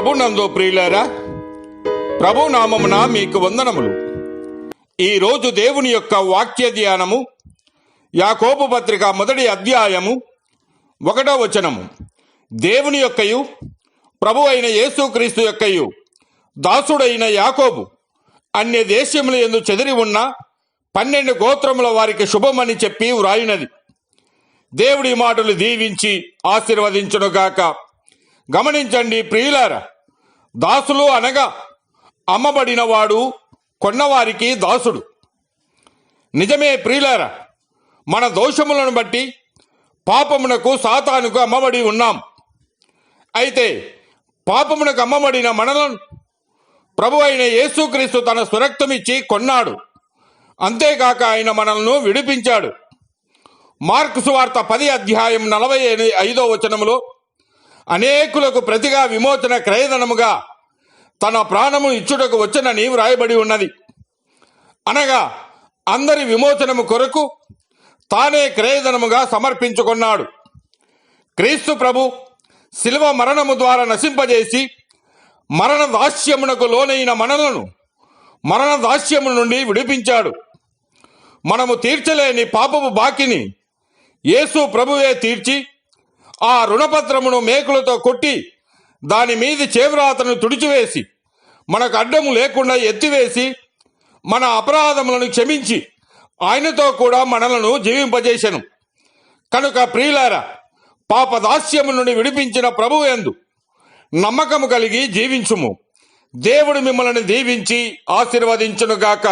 ప్రభునందు ప్రియులారా ప్రభు నామమున మీకు వందనములు. ఈరోజు దేవుని యొక్క వాక్య ధ్యానము యాకోపు పత్రిక మొదటి అధ్యాయము ఒకటో వచనము. దేవుని యొక్కయు ప్రభు అయిన యేసుక్రీస్తు యొక్కయు దాసుడైన యాకోబు అన్య దేశముల ఎందు చెదిరి ఉన్న పన్నెండు గోత్రముల వారికి శుభమని చెప్పి వ్రాయినది. దేవుడి మాటలు దీవించి ఆశీర్వదించునుగాక. గమనించండి ప్రియులార దాసులు అనగా అమ్మబడినవాడు కొన్నవారికి దాసుడు. నిజమే ప్రియులార మన దోషములను బట్టి పాపమునకు సాతానుకు అమ్మబడి ఉన్నాం. అయితే పాపమునకు అమ్మబడిన మనలను ప్రభు అయిన యేసుక్రీస్తు తన సురక్తమిచ్చి కొన్నాడు. అంతేకాక ఆయన మనల్ని విడిపించాడు. మార్క్స్ వార్త పది అధ్యాయం నలభై ఐదో వచనంలో అనేకులకు ప్రతిగా విమోచన క్రయధనముగా తన ప్రాణము ఇచ్చుటకు వచ్చనని వ్రాయబడి ఉన్నది. అనగా అందరి విమోచనము కొరకు తానే క్రయధనముగా సమర్పించుకున్నాడు. క్రీస్తు ప్రభు శిల్వ మరణము ద్వారా నశింపజేసి మరణ దాస్యమునకు లోనైన మనలను మరణ దాస్యము నుండి విడిపించాడు. మనము తీర్చలేని పాపపు బాకిని యేసు ప్రభువే తీర్చి ఆ రుణపత్రమును మేకులతో కొట్టి దాని మీది చేవ్రాతను తుడిచివేసి మనకు అడ్డము లేకుండా ఎత్తివేసి మన అపరాధములను క్షమించి ఆయనతో కూడా మనలను జీవింపజేశను. కనుక ప్రియులారా పాప దాస్యము నుండి విడిపించిన ప్రభువు ఎందు నమ్మకము కలిగి జీవించుము. దేవుడు మిమ్మల్ని దీవించి ఆశీర్వదించునుగాక.